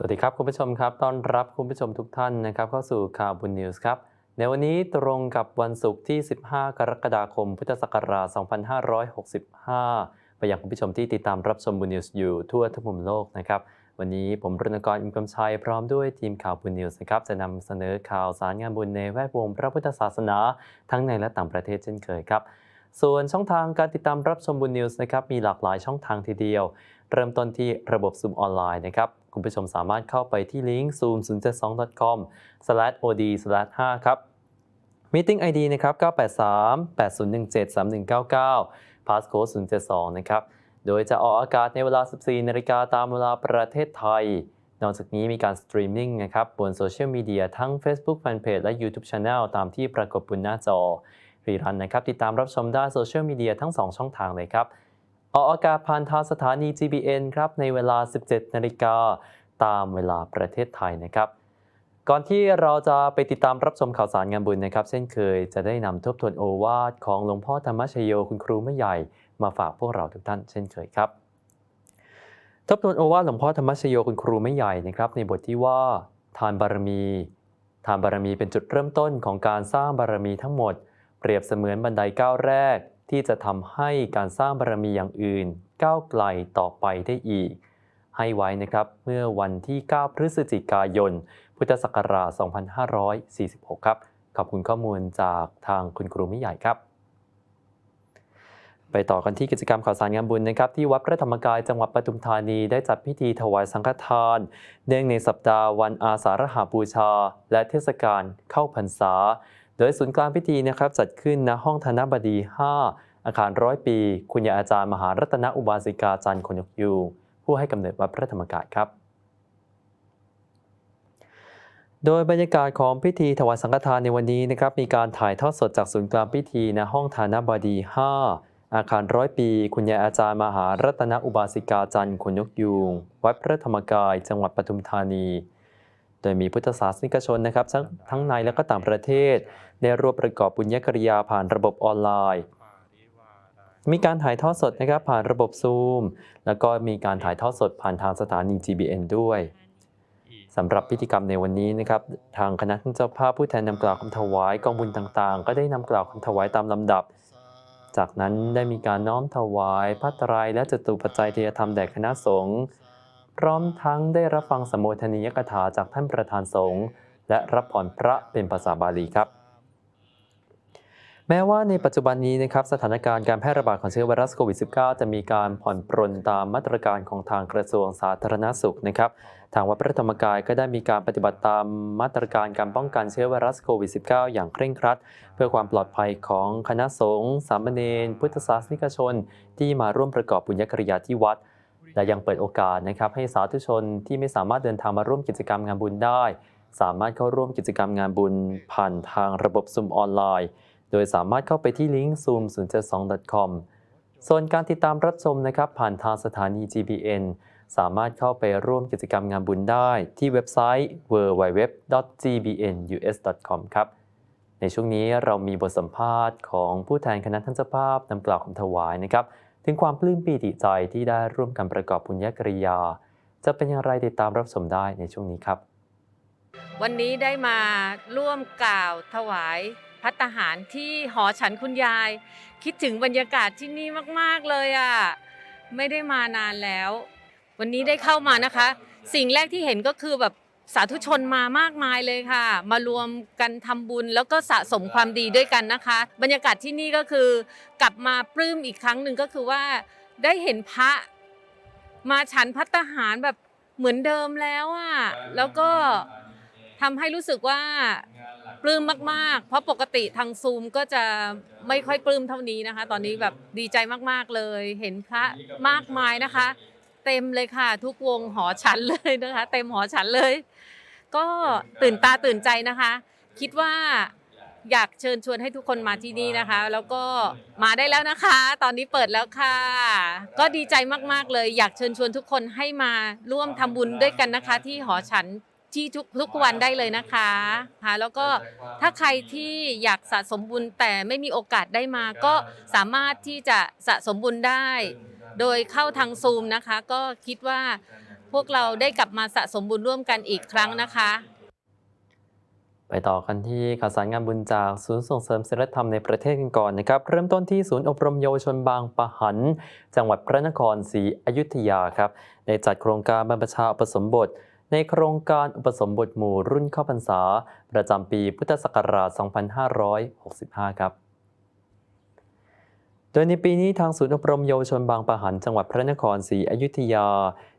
สวัสดีครับ คุณผู้ชมครับ ต้อนรับคุณผู้ชมทุกท่านนะครับ เข้าสู่ข่าวบุญนิวส์ครับ ในวันนี้ตรงกับวันศุกร์ที่ 15 กรกฎาคม พุทธศักราช 2565 ไปยังคุณผู้ชมที่ติดตามรับชมบุญนิวส์อยู่ทั่วทุกมุมโลกนะครับ วันนี้ผมรณกรอิมกำชัยพร้อมด้วยทีมข่าวบุญนิวส์นะครับ จะนำเสนอข่าวสารงานบุญในแวดวงพระพุทธศาสนา ทั้งในและต่างประเทศเช่นเคยครับ ส่วนช่องทางการติดตามรับชมบุญนิวส์นะครับ มีหลากหลายช่องทางทีเดียว เริ่มต้นที่ระบบซูมออนไลน์นะครับคุณผู้ชมสามารถเข้าไปที่ลิงก์ zoom 0 7 2 com od 5 ครับ Meeting ID นะครับ 983 8017 3199 Passcode 072 นะครับ โดยจะออกอากาศในเวลา 14 นาฬิกาตามเวลาประเทศไทย นอกจากนี้มีการสตรีมมิ่งนะครับบนโซเชียลมีเดียทั้ง Facebook Fanpage และ YouTube Channel ตามที่ปรากฏบนหน้าจอ รีรันนะครับ ติดตามรับชมได้โซเชียลมีเดียทั้ง 2 ช่องทางเลยครับ ออกอากาศผ่านทางสถานี GBN ครับในเวลา 17 นาฬิกาตามเวลาประเทศไทยนะครับ ก่อนที่เราจะไปติดตามรับชมข่าวสารงานบุญนะครับ เช่นเคยจะได้นำทบทวนโอวาทของหลวงพ่อธรรมชโยคุณครูไม่ใหญ่มาฝากพวกเราทุกท่านเช่นเคยครับ ทบทวนโอวาทหลวงพ่อธรรมชโยคุณครูไม่ใหญ่นะครับในบทที่ว่าทานบารมี ทานบารมีเป็นจุดเริ่มต้นของการสร้างบารมีทั้งหมด เปรียบเสมือนบันไดก้าวแรก ที่จะทำให้การสร้างบารมีอย่างอื่น ก้าวไกลต่อไปได้อีก ให้ไว้นะครับเมื่อวันที่ 9 พฤศจิกายน พุทธศักราช 2546 ครับ ขอบคุณข้อมูลจากทางคุณครูมิใหญ่ครับ ไปต่อกันที่กิจกรรมข่าวสารงานบุญนะครับ ที่วัดพระธรรมกายจังหวัดปทุมธานีได้จัดพิธีถวายสังฆทาน เนื่องในสัปดาห์วันอาสาฬหาบูชา และเทศกาลเข้าพรรษา โดยศูนย์กลางพิธีนะครับจัดขึ้นณห้องธนบดี 5อาคารร้อยปี คุณยาอาจารย์มหารัตนอุบาสิกาจันทร์คนยกยู ผู้ให้กำเนิดวัดพระธรรมกายครับ โดยบรรยากาศของพิธีถวายสังฆทานในวันนี้นะครับมีการถ่ายทอดสดจากศูนย์กลางพิธีณห้องธนบดี 5 อาคารร้อยปี คุณยายอาจารย์มหารัตนอุบาสิกาจันทร์คนยกยูงวัดพระธรรมกาย จังหวัดปทุมธานีโดยมีพุทธศาสนิกชนนะครับทั้งทั้งในและก็ต่างประเทศ ได้ร่วมประกอบบุญญกริยาผ่านระบบออนไลน์ มีการถ่ายทอดสดนะครับผ่านระบบซูมแล้วก็มีการถ่ายทอดสดผ่านทางสถานี GBN ด้วยสำหรับพิธีกรรมในวันนี้นะครับทางคณะท่านเจ้าภาพผู้แทนนำกล่าวคำถวายกองบุญต่างๆ ก็ได้นำกล่าวคำถวายตามลำดับ จากนั้นได้มีการน้อมถวายพระไตรายและจตุปัจจัยเทยธรรมแด่คณะสงฆ์พร้อมทั้งได้รับฟังสมโภชนียกถาจากท่านประธานสงฆ์และรับผ่อนพระเป็นภาษาบาลีครับ แม้ว่าในปัจจุบันนี้นะครับสถานการณ์การแพร่ระบาดของเชื้อไวรัสโควิด -19 จะมีการผ่อนปรนตามมาตรการของทางกระทรวงสาธารณสุขนะครับทางวัดพระธรรมกายก็ได้มีการปฏิบัติตามมาตรการการป้องกันเชื้อไวรัสโควิด -19 อย่างเคร่งครัด เพื่อความปลอดภัยของคณะสงฆ์สามเณรพุทธศาสนิกชน ที่มาร่วมประกอบบุญญกริยาที่วัด และยังเปิดโอกาสนะครับให้สาธุชนที่ไม่สามารถเดินทางมาร่วมกิจกรรมงานบุญได้ สามารถเข้าร่วมกิจกรรมงานบุญผ่านทางระบบซุมออนไลน์ โดยสามารถเข้าไปที่ลิงก์ zoom 0 7 2 com ส่วนการติดตามรับชมนะครับผ่านทางสถานี GBN สามารถเข้าไปร่วมกิจกรรมงานบุญได้ที่เว็บไซต์ www.gbnus.com ครับ ในช่วงนี้เรามีบทสัมภาษณ์ของผู้แทนคณะท่านเจ้าภาพนำกล่าวคำถวายนะครับ ถึงความปลื้มปีติใจที่ได้ร่วมกันประกอบบุญญกริยา จะเป็นอย่างไรติดตามรับชมได้ในช่วงนี้ครับ วันนี้ได้มาร่วมกล่าวถวาย พัตตาหารที่หอฉันคุณยาย คิดถึงบรรยากาศที่นี่มากๆเลยอะไม่ได้มานานแล้ว วันนี้ได้เข้ามานะคะ สิ่งแรกที่เห็นก็คือแบบสาธุชนมามากมายเลยค่ะ มารวมกันทำบุญแล้วก็สะสมความดีด้วยกันนะคะ บรรยากาศที่นี่ก็คือกลับมาปลื้มอีกครั้งหนึ่งก็คือว่าได้เห็นพระมาฉันพัตตาหารแบบเหมือนเดิมแล้วอะแล้วก็ทำให้รู้สึกว่า ปลื้มมากๆ เพราะปกติทางซูมก็จะไม่ค่อยปลื้มเท่านี้นะคะ ตอนนี้แบบดีใจมากๆเลย เห็นพระมากมายนะคะ เต็มเลยค่ะ ทุกวงหอฉันเลยนะคะ เต็มหอฉันเลย ก็ตื่นตาตื่นใจนะคะ คิดว่าอยากเชิญชวนให้ทุกคนมาที่นี่นะคะ แล้วก็มาได้แล้วนะคะ ตอนนี้เปิดแล้วค่ะ ก็ดีใจมากๆเลย อยากเชิญชวนทุกคนให้มาร่วมทำบุญด้วยกันนะคะ ที่หอฉัน ที่ทุกทุกวันได้เลยนะคะค่ะแล้วก็ถ้าใครที่อยากสะสมบุญแต่ไม่มีโอกาสได้มา ก็สามารถที่จะสะสมบุญได้ โดยเข้าทางซูมนะคะ ก็คิดว่าพวกเราได้กลับมาสะสมบุญร่วมกันอีกครั้งนะคะ ไปต่อกันที่ข่าวสารงานบุญจากศูนย์ส่งเสริมศิลธรรมในประเทศกันก่อนนะครับ เริ่มต้นที่ศูนย์อบรมเยาวชนบางปะหัน จังหวัดพระนครศรีอยุธยาครับ ได้จัดโครงการบรรพชาอุปสมบท ในโครงการอุปสมบทหมู่รุ่นเข้าพรรษา ประจำปีพุทธศักราช 2565 ครับ โดยในปีนี้ทางศูนย์อบรมเยาวชนบางปะหันจังหวัดพระนครศรีอยุธยา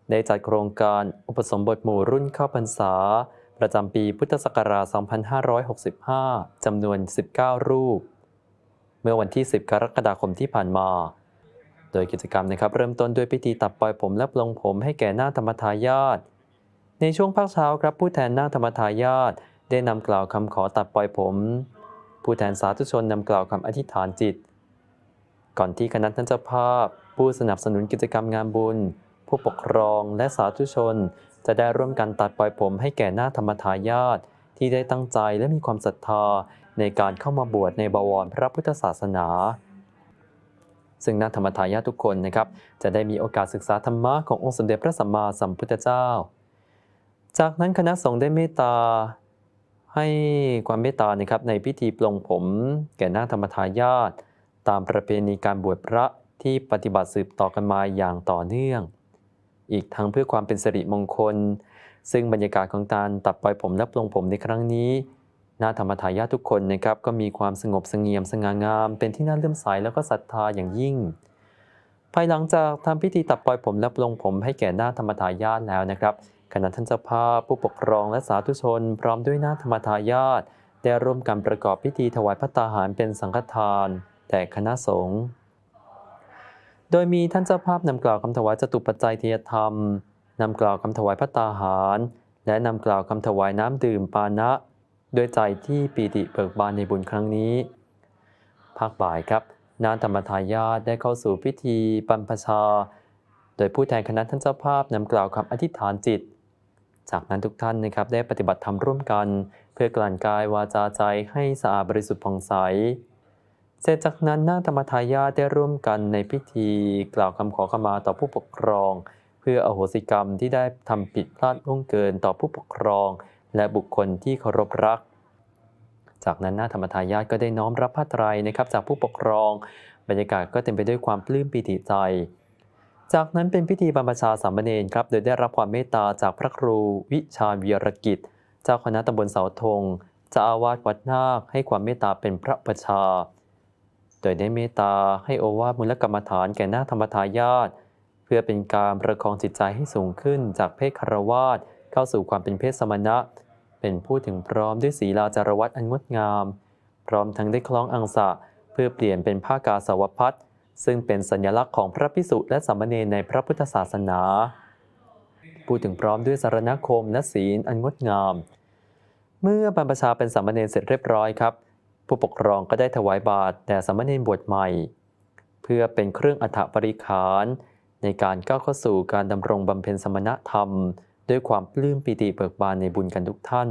ได้จัดโครงการอุปสมบทหมู่รุ่นเข้าพรรษา ประจำปีพุทธศักราช 2565 จำนวน 19 รูป เมื่อวันที่ 10 กรกฎาคมที่ผ่านมาโดยกิจกรรมนะครับเริ่มต้นด้วยพิธีตัดปล่อยผมและปลงผมให้แก่หน้าธรรมทายาท ในช่วงภาคเช้าครับผู้แทนหน้าธรรมทายาทได้นำกล่าวคำขอตัดปล่อยผม ผู้แทนสาธุชนนำกล่าวคำอธิษฐานจิต ก่อนที่คณะท่านเจ้าภาพ ผู้สนับสนุนกิจกรรมงานบุญ ผู้ปกครองและสาธุชน จะได้ร่วมกันตัดปล่อยผมให้แก่หน้าธรรมทายาทที่ได้ตั้งใจและมีความศรัทธาในการเข้ามาบวชในบวรพระพุทธศาสนา ซึ่งน้าธรรมทายาททุกคนนะครับ จะได้มีโอกาสศึกษาธรรมะขององค์สมเด็จพระสัมมาสัมพุทธเจ้า จากนั้นคณะสงฆ์ได้เมตตาให้ความเมตตานะครับในพิธีปลงผม แก่น้าธรรมทายาทตามประเพณีการบวชพระที่ปฏิบัติสืบต่อกันมาอย่างต่อเนื่อง อีกทั้งเพื่อความเป็นสิริมงคล ซึ่งบรรยากาศของการตัดปล่อยผมและปลงผมในครั้งนี้นาธรรมทายาททุกคนนะครับก็มีความสงบสงี่ยมสง่างาม เป็นที่น่าเลื่อมใสแล้วก็ศรัทธาอย่างยิ่ง ภายหลังจากทำพิธีตัดปล่อยผมและปลงผมให้แก่นาธรรมทายาทแล้วนะครับ คณะท่านเจ้าภาพผู้ปกครองและสาธุชน พร้อมด้วยน้าธรรมทายาทได้ร่วมกันประกอบพิธีถวายพระตาหารเป็นสังฆทานแด่คณะสงฆ์โดยมีท่านเจ้าภาพนำกล่าวคำถวายจตุปัจจัยเทียธรรมนำกล่าวคำถวายพระตาหาร และนำกล่าวคำถวายน้ำดื่มปานะด้วยใจที่ปีติเบิกบานในบุญครั้งนี้ ภาคบ่ายครับนานธรรมทายาทได้เข้าสู่พิธีบรรพชา โดยผู้แทนคณะท่านเจ้าภาพนำกล่าวคำอธิษฐานจิต จากนั้นทุกท่านนะครับได้ปฏิบัติธรรมร่วมกัน เพื่อกลั่นกายวาจาใจให้สะอาดบริสุทธิ์ผ่องใส เสร็จจากนั้นนาธรรมทายาทได้ร่วมกันในพิธีกล่าวคำขอขมาต่อผู้ปกครอง เพื่ออโหสิกรรมที่ได้ทำผิดพลาดล่วงเกินต่อผู้ปกครอง และบุคคลที่เคารพรัก จากนั้นนาธรรมทายาทก็ได้น้อมรับผ้าไตรนะครับจากผู้ปกครอง บรรยากาศก็เต็มไปด้วยความปลื้มปิติใจ จากนั้นเป็นพิธีบรรพชาสามเณรครับ โดยได้รับความเมตตาจากพระครูวิชาญวีรกิจ เจ้าคณะตำบลเสาธงเจ้าอาวาสวัดนาคให้ความเมตตาเป็นพระประชา โดยได้เมตตาให้โอวาทมูลกรรมฐานแก่นาธรรมทายาทเพื่อเป็นการประคองจิตใจให้สูงขึ้นจากเพศคารวาสเข้าสู่ความเป็นเพศสมณะ เป็นผู้ถึงพร้อมด้วยศีลาจารวัตอันงดงาม พร้อมทั้งได้คล้องอังสะเพื่อเปลี่ยนเป็นผ้ากาสาวพัด ซึ่งเป็นสัญลักษณ์ของพระพิสุและสามเณรในพระพุทธศาสนา พูดถึงพร้อมด้วยสารณคมและศีลอันงดงาม เมื่อบรรพชาเป็นสามเณรเสร็จเรียบร้อยครับ ผู้ปกครองก็ได้ถวายบาตรแด่สามเณรบวชใหม่ เพื่อเป็นเครื่องอัฐบริขาร ในการก้าวเข้าสู่การดำรงบำเพ็ญสมณธรรม ด้วยความปลื้มปิติเบิกบานในบุญกันทุกท่าน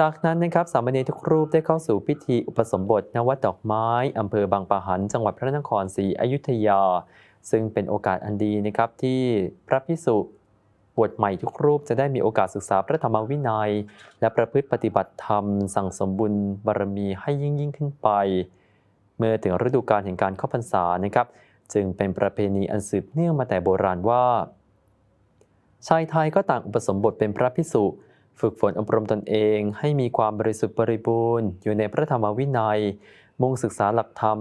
จากนั้นนะครับสามเณรทุกรูปได้เข้าสู่พิธีอุปสมบทณวัดดอกไม้อำเภอบางปะหัน จังหวัดพระนครศรีอยุธยา ซึ่งเป็นโอกาสอันดีนะครับที่พระพิสุบวชใหม่ทุกรูปจะได้มีโอกาสศึกษาพระธรรมวินัย และประพฤติปฏิบัติธรรม สั่งสมบุญบารมีให้ยิ่งยิ่งขึ้นไป เมื่อถึงฤดูกาลแห่งการเข้าพรรษานะครับ จึงเป็นประเพณีอันสืบเนื่องมาแต่โบราณว่า ชายไทยก็ต่างอุปสมบทเป็นพระพิสุ ฝึกฝนอบรมตนเองให้มีความบริสุทธิ์บริบูรณ์ อยู่ในพระธรรมวินัย มุ่งศึกษาหลักธรรม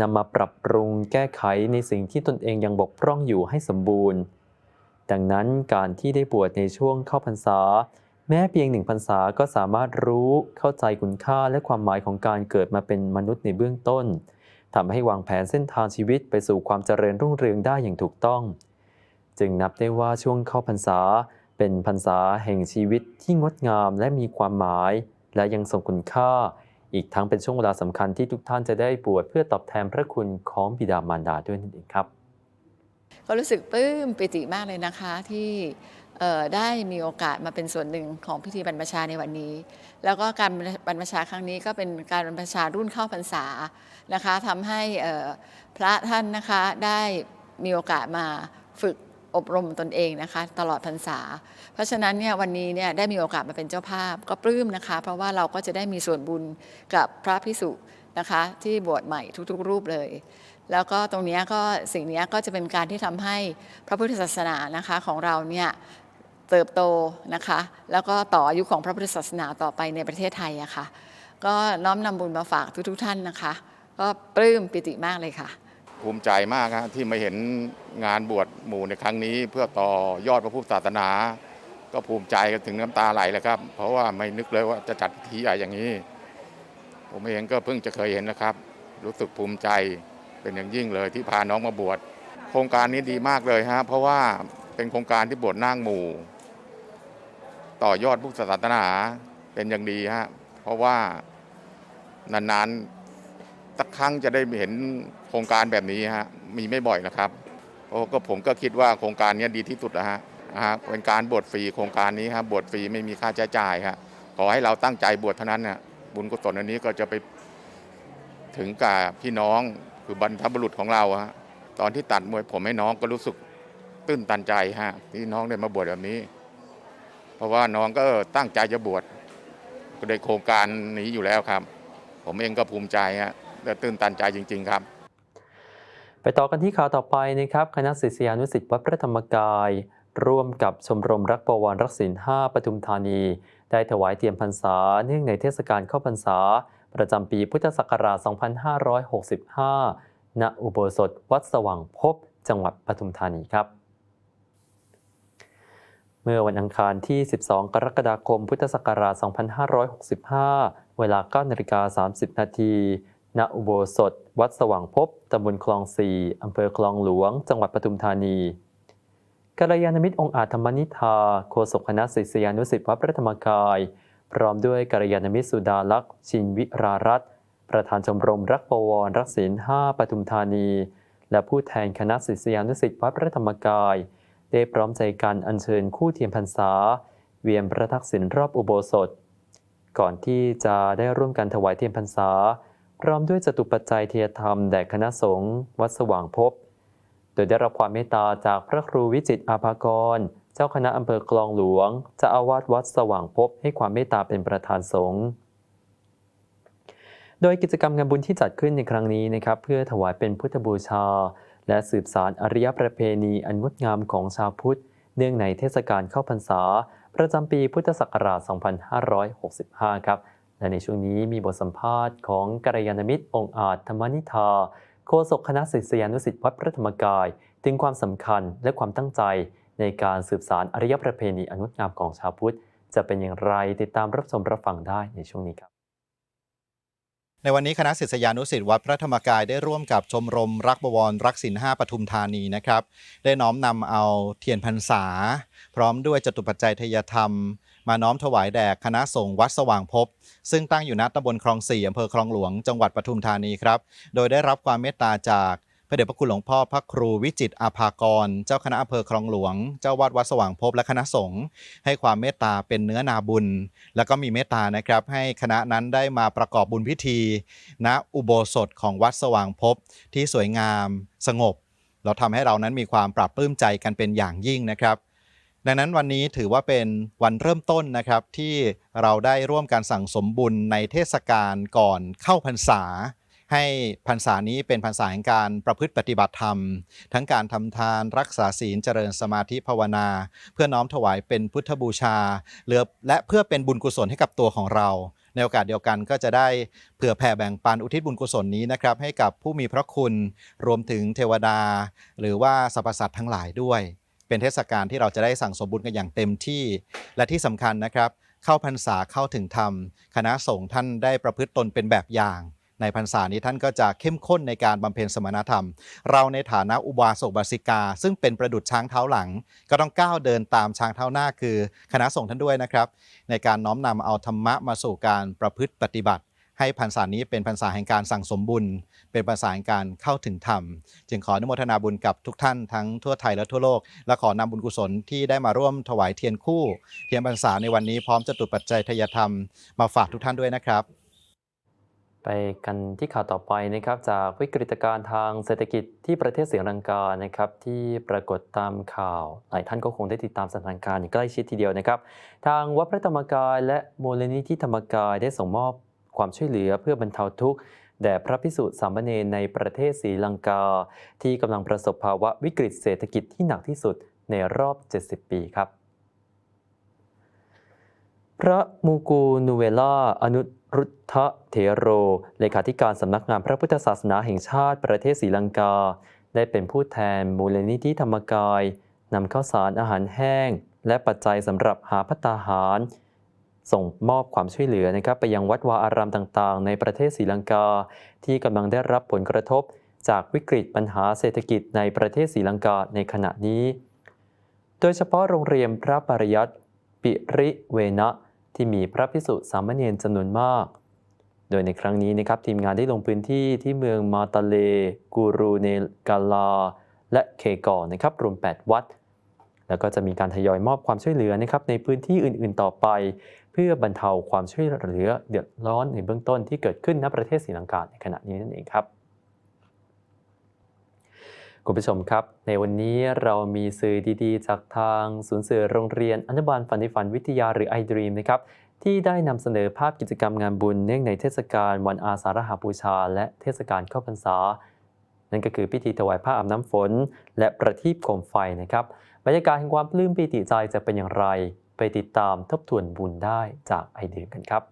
นำมาปรับปรุงแก้ไขในสิ่งที่ตนเองยังบกพร่องอยู่ให้สมบูรณ์ ดังนั้นการที่ได้บวชในช่วงเข้าพรรษา แม้เพียงหนึ่งพรรษาก็สามารถรู้เข้าใจคุณค่าและความหมายของการเกิดมาเป็นมนุษย์ในเบื้องต้นทำให้วางแผนเส้นทางชีวิตไปสู่ความเจริญรุ่งเรืองได้อย่างถูกต้อง จึงนับได้ว่าช่วงเข้าพรรษา เป็นพรรษาแห่งชีวิตที่งดงามและมีความหมาย และยังทรงคุณค่า อีกทั้งเป็นช่วงเวลาสำคัญที่ทุกท่านจะได้บวชเพื่อตอบแทนพระคุณของบิดามารดาด้วยนั่นเองครับ ก็รู้สึกปลื้มปิติมากเลยนะคะที่ได้มีโอกาสมาเป็นส่วนหนึ่งของพิธีบรรพชาในวันนี้ แล้วก็การบรรพชาครั้งนี้ก็เป็นการบรรพชารุ่นเข้าพรรษานะคะทำให้พระท่านนะคะได้มีโอกาสมาฝึก อบรมตนเองนะคะ ตลอดพรรษา เพราะฉะนั้นเนี่ยวันนี้เนี่ยได้มีโอกาสมาเป็นเจ้าภาพก็ปลื้มนะคะ เพราะว่าเราก็จะได้มีส่วนบุญกับพระพิสุนะคะ ที่บวชใหม่ทุกๆ รูปเลย แล้วก็ตรงนี้ก็สิ่งนี้ก็จะเป็นการที่ทำให้พระพุทธศาสนานะคะของเราเนี่ยเติบโตนะคะ แล้วก็ต่ออายุของพระพุทธศาสนาต่อไปในประเทศไทยอะค่ะก็น้อมนำบุญมาฝากทุกๆท่านนะคะ ก็ปลื้มปิติมากเลยค่ะ ภูมิใจมากฮะที่มาเห็นงานบวชหมู่ในครั้งนี้ เพื่อต่อยอดพระพุทธศาสนา ก็ภูมิใจกันถึงน้ำตาไหลเลยครับ เพราะว่าไม่นึกเลยว่าจะจัดพิธีใหญ่อย่างนี้ ผมเองก็เพิ่งจะเคยเห็นนะครับ รู้สึกภูมิใจเป็นอย่างยิ่งเลยที่พาน้องมาบวชโครงการนี้ดีมากเลยฮะเพราะว่าเป็นโครงการที่บวชนั่งหมู่ ต่อยอดพุทธศาสนาเป็นอย่างดีฮะเพราะว่านานๆ สักครั้งจะได้เห็นโครงการแบบนี้ฮะมีไม่บ่อยนะครับโอ้ก็ผมก็คิดว่าโครงการนี้ดีที่สุดแล้วฮะนะฮะเป็นการบวชฟรีโครงการนี้ครับบวชฟรีไม่มีค่าใช้จ่ายครับขอให้เราตั้งใจบวชเท่านั้นน่ะบุญกุศลอันนี้ก็จะไปถึงกับพี่น้องคือบรรพบุรุษของเราฮะตอนที่ตัดมวยผมให้น้องก็รู้สึกตื้นตันใจฮะที่น้องได้มาบวชแบบนี้ เพราะว่าน้องก็ตั้งใจจะบวชก็ได้โครงการนี้อยู่แล้วครับ ผมเองก็ภูมิใจฮะ ตื้นตันใจจริง ๆ ครับ ไปต่อกันที่ข่าวต่อไปนะครับ คณะศิษยานุศิษย์วัดพระธรรมกาย ร่วมกับชมรมรักประวรรักศีล5ปทุมธานี ได้ถวายเทียนพรรษาเนื่องในเทศกาลเข้าพรรษา ประจำปีพุทธศักราช 2565 ณ อุโบสถวัดสว่างพบจังหวัดปทุมธานีครับเมื่อวันอังคารที่ 12 กรกฎาคม พุทธศักราช 2565 เวลา9นาฬิกา30 นาที ณอุโบสถ วัดสว่างพบตำบลคลองสี่อำเภอคลองหลวง จังหวัดปทุมธานีกัลยาณมิตรองอาจธรรมนิธาโฆษกคณะศิษยานุศิษย์วัดพระธรรมกาย พร้อมด้วยกัลยาณมิตรสุดาลักษ์ชินวิรารัตประธานชมรมรักปวรรักศีล5ปทุมธานี และผู้แทนคณะศิษยานุศิษย์วัดพระธรรมกาย ได้พร้อมใจกันอัญเชิญคู่เทียนพรรษา เวียนพระทักษิณรอบอุโบสถ ก่อนที่จะได้ร่วมกันถวายเทียนพรรษา พร้อมด้วยจตุปัจจัยเทียธรรมแด่คณะสงฆ์วัดสว่างพบ โดยได้รับความเมตตาจากพระครูวิจิตอาภากร เจ้าคณะอำเภอคลองหลวงจ้าอาวาสวัดสว่างพบให้ความเมตตาเป็นประธานสงฆ์โดยกิจกรรมงานบุญที่จัดขึ้นในครั้งนี้นะครับ เพื่อถวายเป็นพุทธบูชา และสืบสารอริยประเพณีอันงดงามของชาวพุทธ เนื่องในเทศกาลเข้าพรรษา ประจำปีพุทธศักราช 2565 ครับ และในช่วงนี้มีบทสัมภาษณ์ของกัลยาณมิตรองอาจธรรมนิธาโฆษกคณะศิษยานุศิษย์วัดพระธรรมกาย ถึงความสำคัญและความตั้งใจในการสืบสารอริยประเพณีอนงดงามของชาวพุทธ จะเป็นอย่างไรติดตามรับชมรับฟังได้ในช่วงนี้ครับในวันนี้คณะศิษยานุศิษย์วัดพระธรรมกายได้ร่วมกับชมรมรักบวรรักศิลห้าปทุมธานีนะครับ ได้น้อมนำเอาเทียนพรรษา พร้อมด้วยจตุปัจจัยทยธรรม มาน้อมถวายแด่คณะสงฆ์วัดสว่างพบซึ่งตั้งอยู่ณตำบลคลองสี่อำเภอคลองหลวงจังหวัดปทุมธานีครับ โดยได้รับความเมตตาจากพระเดชพระคุณหลวงพ่อพระครูวิจิตอาภากร เจ้าคณะอำเภอคลองหลวง เจ้าวาดวัดสว่างพบและคณะสงฆ์ให้ความเมตตาเป็นเนื้อนาบุญ แล้วก็มีเมตตานะครับ ให้คณะนั้นได้มาประกอบบุญพิธี ณอุโบสถของวัดสว่างพบที่สวยงามสงบ เราทำให้เรานั้นมีความปรับปลื้มใจกันเป็นอย่างยิ่งนะครับ ดังนั้นวันนี้ถือว่าเป็นวันเริ่มต้นนะครับที่เราได้ร่วมการสั่งสมบุญในเทศกาลก่อนเข้าพรรษา ให้พรรษานี้เป็นพรรษาแห่งการประพฤติปฏิบัติธรรม ทั้งการทำทานรักษาศีลเจริญสมาธิภาวนา เพื่อน้อมถวายเป็นพุทธบูชาเลือและเพื่อเป็นบุญกุศลให้กับตัวของเราในโอกาสเดียวกันก็จะได้เผื่อแผ่แบ่งปันอุทิศบุญกุศลนี้นะครับให้กับผู้มีพระคุณรวมถึงเทวดา หรือว่าสรรพสัตว์ทั้งหลายด้วย เป็นเทศกาลที่เราจะได้สั่งสมบุญกันอย่างเต็มที่ และที่สำคัญนะครับ เข้าพรรษาเข้าถึงธรรม คณะสงฆ์ท่านได้ประพฤติตนเป็นแบบอย่าง ในพรรษานี้ท่านก็จะเข้มข้นในการบำเพ็ญสมณธรรม เราในฐานะอุบาสกบาสิกา ซึ่งเป็นประดุจช้างเท้าหลัง ก็ต้องก้าวเดินตามช้างเท้าหน้าคือ คณะสงฆ์ท่านด้วยนะครับ ในการน้อมนำเอาธรรมะมาสู่การประพฤติปฏิบัติ ให้พรรษานี้เป็นพรรษาแห่งการสั่งสมบุญ เป็นพรรษาแห่งการเข้าถึงธรรม จึงขออนุโมทนาบุญกับทุกท่านทั้งทั่วไทยและทั่วโลก และขอนำบุญกุศลที่ได้มาร่วมถวายเทียนคู่ เทียนพรรษาในวันนี้พร้อมจะตุปัจจัยทยธรรมมาฝากทุกท่านด้วยนะครับ ไปกันที่ข่าวต่อไปนะครับ จากวิกฤตการณ์ทางเศรษฐกิจที่ประเทศศรีลังกานะครับ ที่ปรากฏตามข่าว หลายท่านก็คงได้ติดตามสถานการณ์อย่างใกล้ชิดทีเดียวนะครับ ทางวัดพระธรรมกายและมูลนิธิธรรมกายได้ส่งมอบ ความช่วยเหลือเพื่อบรรเทาทุกข์แด่พระพิสุสามเณรในประเทศศรีลังกา ที่กำลังประสบภาวะวิกฤตเศรษฐกิจที่หนักที่สุดในรอบ 70 ปีครับ พระมูกูนูเวล่าอนุรุทธะเถโร เลขาธิการสำนักงานพระพุทธศาสนาแห่งชาติประเทศศรีลังกา ได้เป็นผู้แทนมูลนิธิธรรมกายนำข้าวสารอาหารแห้ง และปัจจัยสำหรับหาพัตตาหาร ส่งมอบความช่วยเหลือนะครับไปยังวัดวาอารามต่างๆ ในประเทศศรีลังกา ที่กำลังได้รับผลกระทบจากวิกฤตปัญหาเศรษฐกิจในประเทศศรีลังกาในขณะนี้ โดยเฉพาะโรงเรียนพระปริยัติปิริเวนะที่มีพระพิสุสามเณรจำนวนมาก โดยในครั้งนี้นะครับทีมงานได้ลงพื้นที่ที่เมืองมาตาเล กูรูเนกาลา และเคกอนะครับรวม 8 วัด แล้วก็จะมีการทยอยมอบความช่วยเหลือนะครับในพื้นที่อื่นๆต่อไป เพื่อบรรเทาความช่วยเหลือเดือดร้อนในเบื้องต้นที่เกิดขึ้นณประเทศศรีลังกาในขณะนี้นั่นเองครับคุณผู้ชมครับ ในวันนี้เรามีสื่อดีๆ จากทางศูนย์สื่อโรงเรียนอนุบาลฝันในฝันวิทยาหรือ iDream นะครับที่ได้นำเสนอภาพกิจกรรมงานบุญเนื่องในเทศกาลวันอาสาฬหบูชา และเทศกาลเข้าพรรษา นั่นก็คือพิธีถวายผ้าอาบน้ำฝน และประทีปโคมไฟนะครับบรรยากาศแห่งความปลื้มปีติใจจะเป็นอย่างไร ไปติดตามทบทวนบุญได้จากไอเดียกันครับ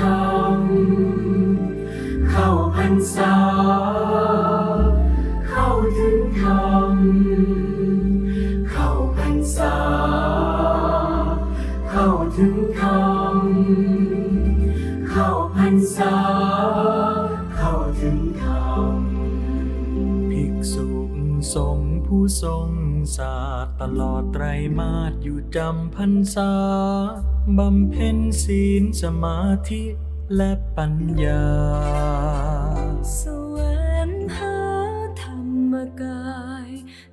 ธรรม เข้าพรรษา เข้าถึงธรรม เข้าพรรษา เข้าถึงธรรม เข้าพรรษา เข้าถึงธรรม ภิกษุสงฆ์ผู้ทรงศาสตร์ตลอดไตรมาสอยู่จำพรรษา บำเพ็ญศีลสมาธิและปัญญา แสวงหาธรรมกาย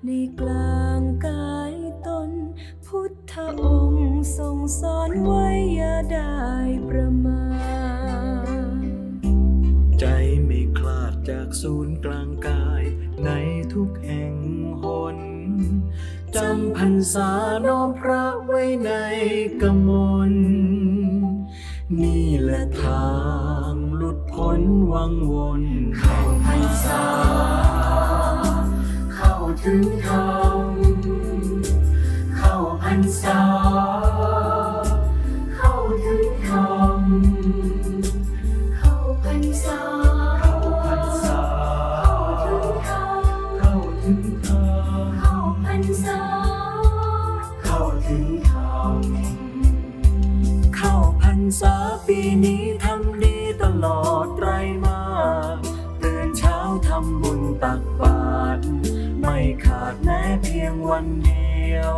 ในกลางกายตน พุทธองค์ทรงสอนไว้อย่าได้ประมาท พรรษาน้อมพระไว้ในกมล นี่แหละทางหลุดพ้นวังวนเข้าพรรษา เข้าถึงธรรมเข้าพรรษาเข้า ษาปีนี้ทำดีตลอดไรมาสตื่นเช้าทำบุญตักบาตรไม่ขาดแม้เพียงวันเดียว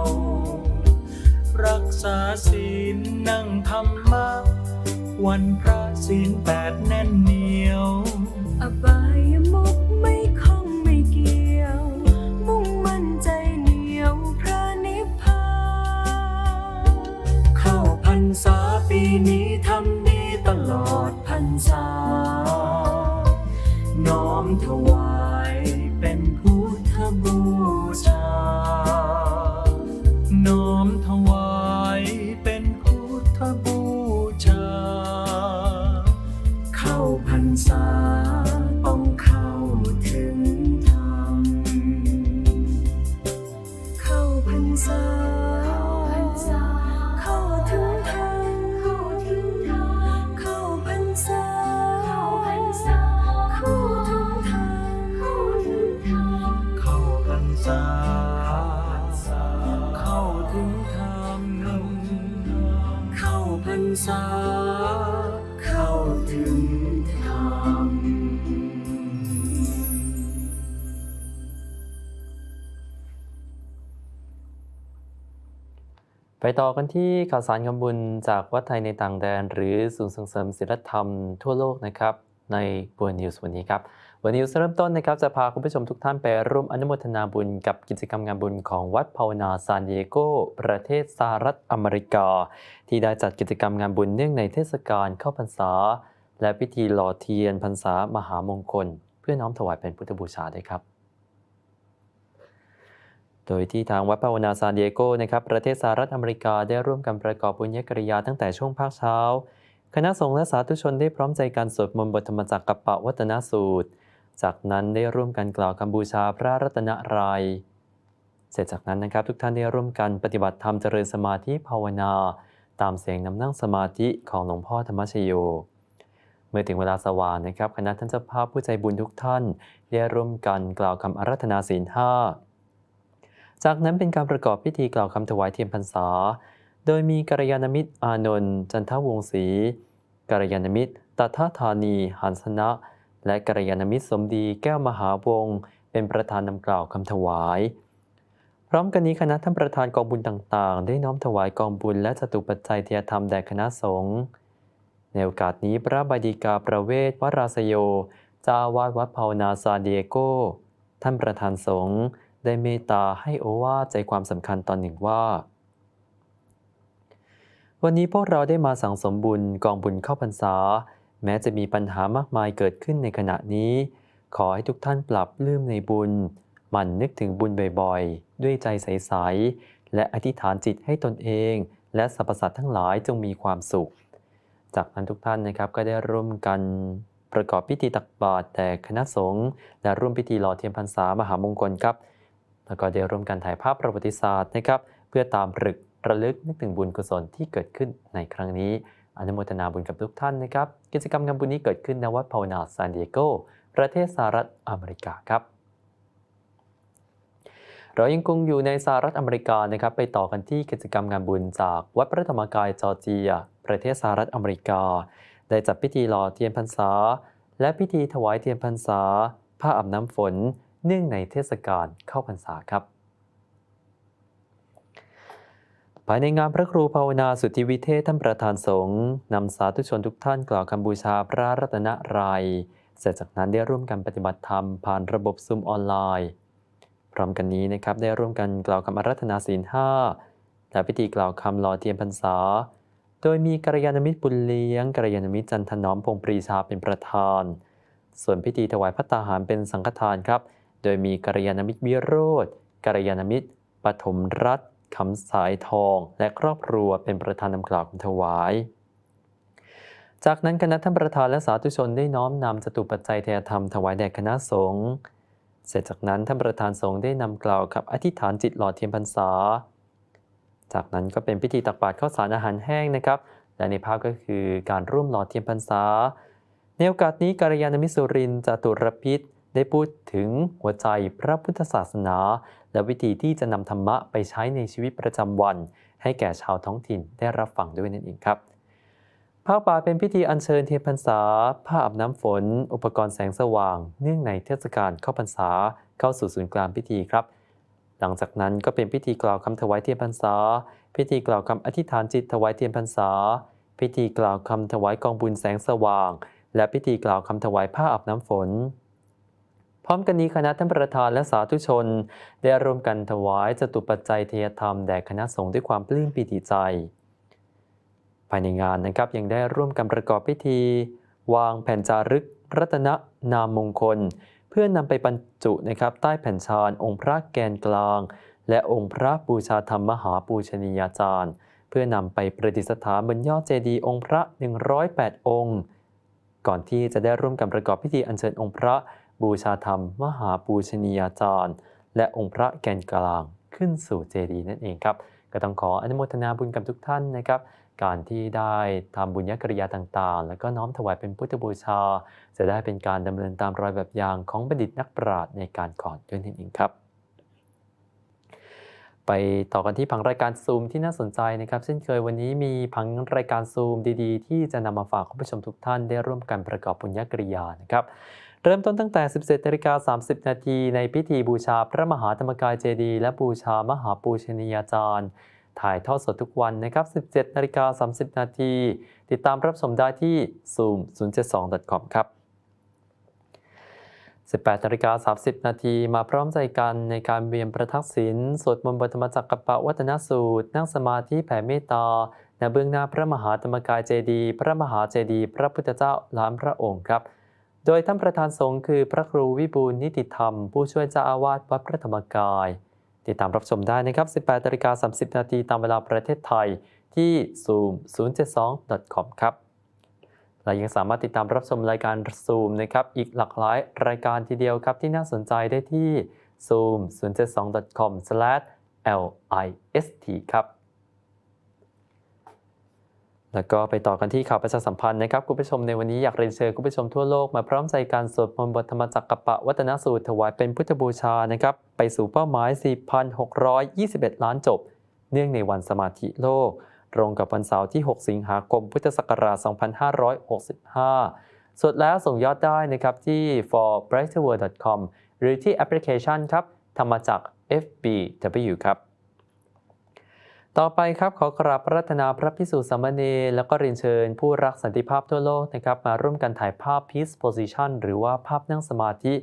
รักษาศีลนั่งธรรมะวันพระศีลแปดแน่นเหนียว ไปต่อกันที่ข่าวสารคำบุญจากวัดไทยในต่างแดน หรือศูนย์ส่งเสริมศิลธรรมทั่วโลกนะครับในบัวนิวส์วันนี้ครับวันนิวส์เริ่มต้นนะครับจะพาคุณผู้ชมทุกท่านไปร่วมอนุโมทนาบุญกับกิจกรรมงานบุญของวัดภาวนาซานดิเอโก ประเทศสหรัฐอเมริกา ที่ได้จัดกิจกรรมงานบุญเนื่องในเทศกาลเข้าพรรษา และพิธีหล่อเทียนพรรษามหามงคล เพื่อน้อมถวายเป็นพุทธบูชาด้วยครับ โดยที่ทางวัดภาวนาซานดิเอโกนะครับประเทศสหรัฐอเมริกาได้ร่วมกันประกอบบุญญกริยาตั้งแต่ช่วงภาคเช้า คณะสงฆ์และสาธุชนได้พร้อมใจกันสวดมนต์บทธรรมจักรกับปะวัตนสูตร จากนั้นได้ร่วมกันกล่าวคำบูชาพระรัตนตรัยเสร็จจากนั้นนะครับทุกท่านได้ร่วมกันปฏิบัติธรรมเจริญสมาธิภาวนา ตามเสียงนำนั่งสมาธิของหลวงพ่อธรรมชโยเมื่อถึงเวลาสว่างนะครับคณะท่านเจ้าภาพผู้ใจบุญทุกท่าน ได้ร่วมกันกล่าวคำอารัธนาศีลห้า จากนั้นเป็นการประกอบพิธีกล่าวคำถวายเทียนพรรษา โดยมีกัลยาณมิตรอานนท์จันทวงศรีกัลยาณมิตรตถาธานีหันสนะ และกัลยาณมิตรสมดีแก้วมหาวงศ์เป็นประธานนำกล่าวคำถวาย พร้อมกันนี้คณะท่านประธานกองบุญต่างๆ ได้น้อมถวายกองบุญและจตุปัจจัยเทียธรรมแด่คณะสงฆ์ในโอกาสนี้พระบดีกาประเวศวราสโยเจ้าวาสวัดภาวนาซาเดียโก ท่านประธานสงฆ์ ได้เมตตาให้โอวาใจความสำคัญตอนหนึ่งว่า วันนี้พวกเราได้มาสั่งสมบุญกองบุญเข้าพรรษา แม้จะมีปัญหามากมายเกิดขึ้นในขณะนี้ ขอให้ทุกท่านปรับลืมในบุญหมั่นนึกถึงบุญบ่อยๆ ด้วยใจใสๆและอธิษฐานจิตให้ตนเอง และสรรพสัตว์ทั้งหลายจงมีความสุข จากนั้นทุกท่านนะครับก็ได้ร่วมกันประกอบพิธีตักบาตรแต่คณะสงฆ์และร่วมพิธีหล่อเทียนพรรษามหามงคลครับ แล้วก็ได้ร่วมกันถ่ายภาพประวัติศาสตร์นะครับเพื่อตามรึกระลึกนึกถึงบุญกุศลที่เกิดขึ้นในครั้งนี้อนุโมทนาบุญกับทุกท่านนะครับ กิจกรรมงานบุญนี้เกิดขึ้นณวัดภาวนาซานดิเอโก ประเทศสหรัฐอเมริกาครับ เรายังคงอยู่ในสหรัฐอเมริกานะครับ ไปต่อกันที่กิจกรรมงานบุญจากวัดพระธรรมกายจอร์เจีย ประเทศสหรัฐอเมริกา ได้จัดพิธีหล่อเทียนพรรษา และพิธีถวายเทียนพรรษา ผ้าอาบน้ำฝน เนื่องในเทศกาลเข้าพรรษาครับ ภายในงานพระครูภาวนาสุทธิวิเทศท่านประธานสงฆ์นำสาธุชนทุกท่านกล่าวคำบูชาพระรัตนตรัยเสร็จจากนั้นได้ร่วมกันปฏิบัติธรรมผ่านระบบซุมออนไลน์ พร้อมกันนี้นะครับได้ร่วมกันกล่าวคำอารัธนาศีลห้าและพิธีกล่าวคำหล่อเทียนพรรษา โดยมีกัลยาณมิตรบุญเลี้ยงกัลยาณมิตรจันทน้อมพงปรีชาเป็นประธาน ส่วนพิธีถวายพัตตาหารเป็นสังฆทานครับ โดยมีกัลยาณมิตรวิโรธกัลยาณมิตรปฐมรัตน์คำสายทอง และครอบครัวเป็นประธานนำกล่าวคำถวาย จากนั้นคณะท่านประธานและสาธุชนได้น้อมนำจตุปัจจัยเทธรรมถวายแด่คณะสงฆ์เสร็จจากนั้นท่านประธานสงฆ์ได้นำกล่าวกับอธิษฐานจิตหล่อเทียนพรรษา จากนั้นก็เป็นพิธีตักบาตรข้าวสารอาหารแห้งนะครับ และในภาพก็คือการร่วมหล่อเทียนพรรษา ในโอกาสนี้กัลยาณมิตรสุรินจตุรพิษ ได้พูดถึงหัวใจพระพุทธศาสนา และวิธีที่จะนำธรรมะไปใช้ในชีวิตประจำวัน ให้แก่ชาวท้องถิ่นได้รับฟังด้วยนั่นเองครับภาคบ่ายเป็นพิธีอัญเชิญเทียนพรรษาผ้าอาบน้ำฝน อุปกรณ์แสงสว่าง เนื่องในเทศกาลเข้าพรรษาเข้าสู่ศูนย์กลางพิธีครับ หลังจากนั้นก็เป็นพิธีกล่าวคำถวายเทียนพรรษา พิธีกล่าวคำอธิษฐานจิตถวายเทียนพรรษา พิธีกล่าวคำถวายกองบุญแสงสว่าง และพิธีกล่าวคำถวายผ้าอาบน้ำฝน ร้อมกันนี้คณะท่านประธานและสาธุชน ได้ร่วมกันถวายจตุปัจจัยเทยธรรมแด่คณะสงฆ์ด้วยความปลื้มปิติใจ ภายในงานนะครับยังได้ร่วมกันประกอบพิธี วางแผ่นจารึก รัตนนามมงคล เพื่อนำไปบรรจุนะครับใต้แผ่นชานองค์พระแกนกลาง และองค์พระบูชาธรรมมหาปูชนียาจารย์ เพื่อนำไปประดิษฐานบนยอดเจดีย์องค์พระ 108 องค์ ก่อนที่จะได้ร่วมกันประกอบพิธีอัญเชิญองค์พระ บูชาธรรม มหาปูชนียาจารย์ และองค์พระแกนกลางขึ้นสู่เจดีย์นั่นเองครับ ก็ต้องขออนุโมทนาบุญกับทุกท่านนะครับ การที่ได้ทำบุญญกริยาต่างๆ แล้วก็น้อมถวายเป็นพุทธบูชา จะได้เป็นการดำเนินตามรอยแบบอย่างของบัณฑิตนักปราชญ์ในการก่อนด้วยนั่นเองครับไปต่อกันที่ผังรายการซูมที่น่าสนใจนะครับเช่นเคยวันนี้มีผังรายการซูมดีๆ ที่จะนำมาฝากคุณผู้ชมทุกท่านได้ร่วมกันประกอบปุญญกริยานะครับ เริ่มต้นตั้งแต่ 17นาฬิกา30 นาทีในพิธีบูชาพระมหาธรรมกายเจดีย์และบูชามหาปูชนียาจารย์ ถ่ายทอดสดทุกวันนะครับ 17นาฬิกา30 นาที ติดตามรับชมได้ที่ zoom 072 com ครับ18นาฬิกา30 นาทีมาพร้อมใจกันในการเวียนประทักษิณสวดมนต์บทธรรมจักรปวัฒนสูตร นั่งสมาธิแผ่เมตตาณเบื้องหน้าพระมหาธรรมกายเจดีย์พระมหาเจดีย์พระพุทธเจ้าล้านพระองค์ครับ โดยท่านประธานสงฆ์คือพระครูวิบูลนิติธรรม ผู้ช่วยเจ้าอาวาสวัดพระธรรมกาย ติดตามรับชมได้นะครับ 18นาฬิกา30 นาทีตามเวลาประเทศไทยที่ zoom 072 com ครับและยังสามารถติดตามรับชมรายการซูมนะครับ อีกหลากหลายรายการทีเดียวครับที่น่าสนใจได้ที่ zoom 072 com list ครับ แล้วก็ไปต่อกันที่ข่าวประชาสัมพันธ์นะครับคุณผู้ชมในวันนี้อยากเรียนเชิญคุณผู้ชมทั่วโลกมาพร้อมใจการสวดมนต์บทธรรมจักรปะวัตนสูตรถวายเป็นพุทธบูชานะครับไปสู่เป้าหมาย 4,621 ล้านจบ เนื่องในวันสมาธิโลก ตรงกับวันเสาร์ที่ 6 สิงหาคมพุทธศักราช 2565 สวดแล้วส่งยอดได้นะครับที่ forbrighterworld.com หรือที่แอปพลิเคชันครับธรรมจักร FBW ครับ ต่อไปครับขอกราบพระรัตนาพระพิสุสามเณรแล้วก็เรียนเชิญ ผู้รักสันติภาพทั่วโลกนะครับมาร่วมกันถ่ายภาพ Peace Position หรือว่าภาพนั่งสมาธิ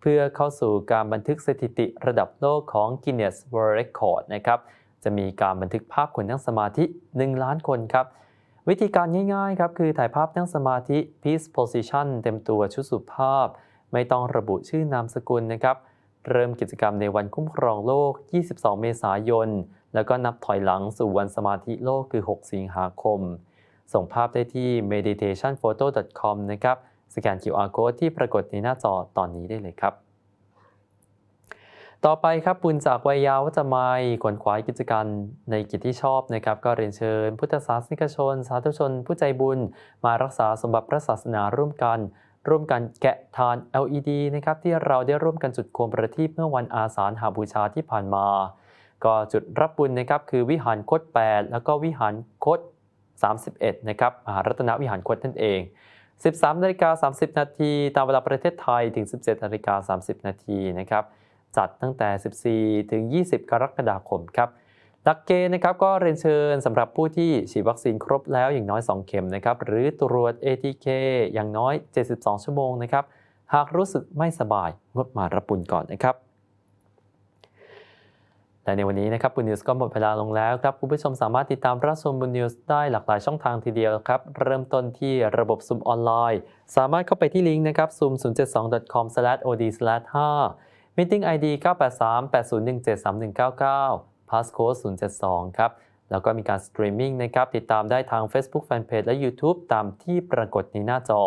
เพื่อเข้าสู่การบันทึกสถิติระดับโลกของ Guinness World Record นะครับจะมีการบันทึกภาพคนนั่งสมาธิ 1 ล้านคนครับ วิธีการง่ายๆครับคือถ่ายภาพนั่งสมาธิ Peace Position เต็มตัวชุดสุภาพ ไม่ต้องระบุชื่อนามสกุลนะครับ เริ่มกิจกรรมในวันคุ้มครองโลก 22 เมษายน แล้วก็นับถอยหลังสู่วันสมาธิโลกคือ 6 สิงหาคม ส่งภาพได้ที่ meditationphoto.com นะครับ สแกน QR code ที่ปรากฏในหน้าจอตอนนี้ได้เลยครับ ต่อไปครับบุญจากวัยยาวัจไมยขวนขวายกิจการในกิจที่ชอบนะครับ ก็เรียนเชิญ พุทธศาสนิกชน สาธุชน ผู้ใจบุญ มารักษาสมบัติพระศาสนาร่วมกันร่วมกันแกะทาน LED นะครับที่เราได้ร่วมกันจุดโคมประทีปเมื่อวันอาสาฬหาบูชาที่ผ่านมา ก็จุดรับบุญนะครับคือวิหารคด8แล้วก็วิหารคด31 นะครับมหารัตนวิหารคดนั่นเอง 13นาฬิกา30 นาทีตามเวลาประเทศไทยถึง 17นาฬิกา30 นาทีนะครับจัดตั้งแต่ 14 ถึง 20 กรกฎาคมครับหลักเกณฑ์นะครับก็เรียนเชิญสำหรับผู้ที่ฉีดวัคซีนครบแล้วอย่างน้อย 2 เข็มนะครับหรือตรวจ ATK อย่างน้อย 72 ชั่วโมงนะครับหากรู้สึกไม่สบายงดมารับบุญก่อนนะครับ และในวันนี้นะครับบุญนิวส์ก็หมดเวลาลงแล้วครับคุณผู้ชมสามารถติดตามรับชมบุญนิวส์ได้หลากหลายช่องทางทีเดียวครับเริ่มต้นที่ระบบซูมออนไลน์ สามารถเข้าไปที่ลิงก์นะครับ zoom072.com/od/5 Meeting ID 983-801-7399 Passcode 072 ครับแล้วก็มีการสตรีมมิ่งนะครับติดตามได้ทาง Facebook Fanpage และ YouTube ตามที่ปรากฏในหน้าจอ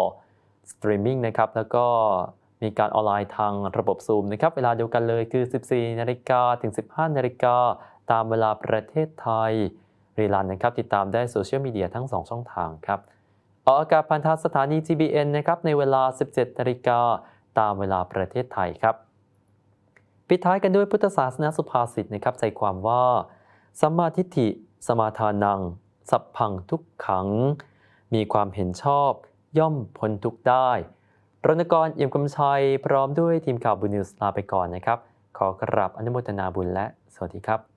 สตรีมมิ่งนะครับแล้วก็ มีการออนไลน์ทางระบบ Zoom นะครับเวลาเดียวกันเลยคือ 14 นาฬิกาถึง 15 นาฬิกาตามเวลาประเทศไทยรีลันนะครับติดตามได้โซเชียลมีเดียทั้ง 2 ช่องทางครับออกอากาศผ่านทางสถานี GBN นะครับในเวลา 17 นาฬิกาตามเวลาประเทศไทยครับ ปิดท้ายกันด้วยพุทธศาสนาสุภาษิตนะครับใจความว่าสัมมาทิฏฐิ สมาทานัง สัพพังทุกขัง มีความเห็นชอบ ย่อมพ้นทุกได้ รณกรเอี่ยมกำชัยพร้อมด้วยทีมข่าวบุญนิวส์ลาไปก่อนนะครับ ขอกราบอนุโมทนาบุญและสวัสดีครับ